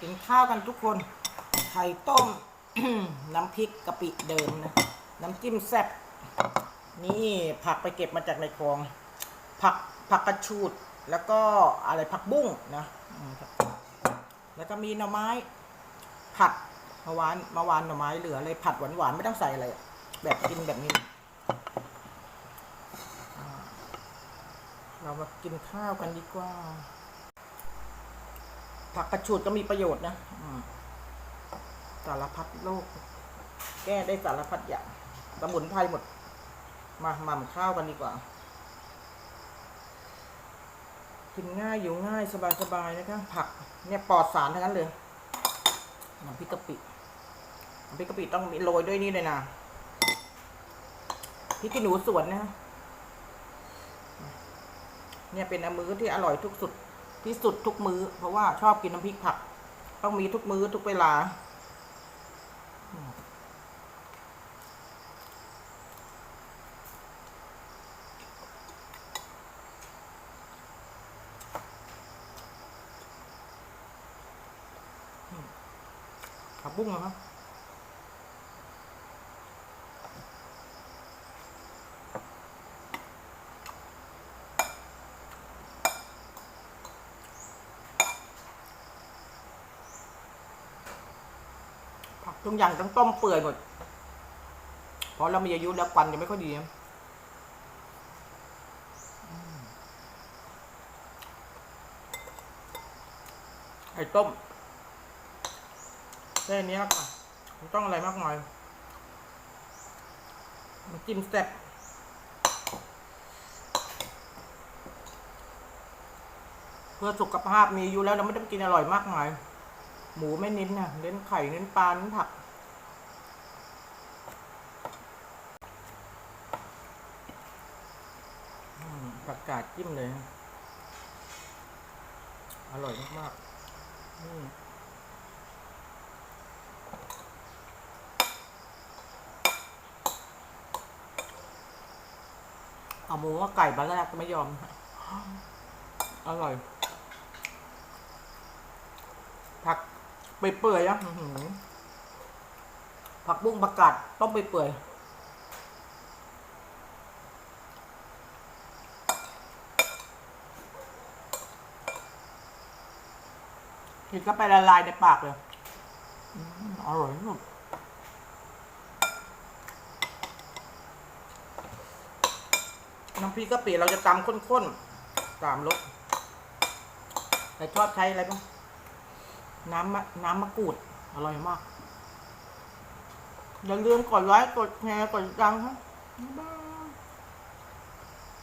กินข้าวกันทุกคน ไข่ต้ม น้ำพริกกะปิเดิมนะ น้ำจิ้มแซ่บ นี่ผักไปเก็บมาจากในคลอง ผักผักกระชูด แล้วก็อะไรผักบุ้งนะ แล้วก็มีหน่อไม้ ผัดเมื่อวานเมื่อวานหน่อไม้เหลือเลยผัดหวานๆไม่ต้องใส่อะไร แบบกินแบบนี้ เรามากินข้าวกันดีกว่า ผักกระชูดก็มีประโยชน์นะสารพัดโรคแก้ได้สารพัดอย่างสมุนไพรหมด มาหม่ำข้าวกันดีกว่า กินง่ายอยู่ง่ายสบายๆนะคะผัก เนี่ยปลอดสารทั้งนั้นเลยน้ำพริกกะปิน้ำพริกกะปิต้องมีโรยด้วยนี่เลยนะพริกขี้หนูสวนนะเนี่ยเป็นอมื้อที่อร่อยทุกสุด ที่สุดทุกมื้อ เพราะว่าชอบกินน้ำพริกผัก ต้องมีทุกมื้อทุกเวลา ผักบุ้งนะครับ ทุกอย่างต้องต้มเปื่อยหมดเพราะเรามีอายุแล้วควันจะไม่ค่อยดีนะอืมไข่ต้มแค่นี้ค่ะไม่ต้องอะไรมากมายมันจิ้มแซ่บเพื่อสุขภาพมีอายุแล้วเราไม่ต้องกินอร่อยมากมาย หมูไม่เน้นนะเน้นไข่เน้นปลาเน้นผัก ผักกาดจิ้มเลย อร่อยมากๆอืมเอาหมูกับไก่มาแรกก็ไม่ยอม อร่อย ผัก ไปเปื่อยอะผักบุ้งผักกาดต้มเปื่อยกินก็ไปละลายในปากเลยอืมอร่อยที่สุดน้ำพริกกะปิเราจะตำข้นๆ ตามรสแต่ชอบใช้อะไรบ้าง น้ำมะน้ำมะกรูด อร่อยมาก อย่าลืมกดไลค์กดแชร์กดดังครับบ๊ายบาย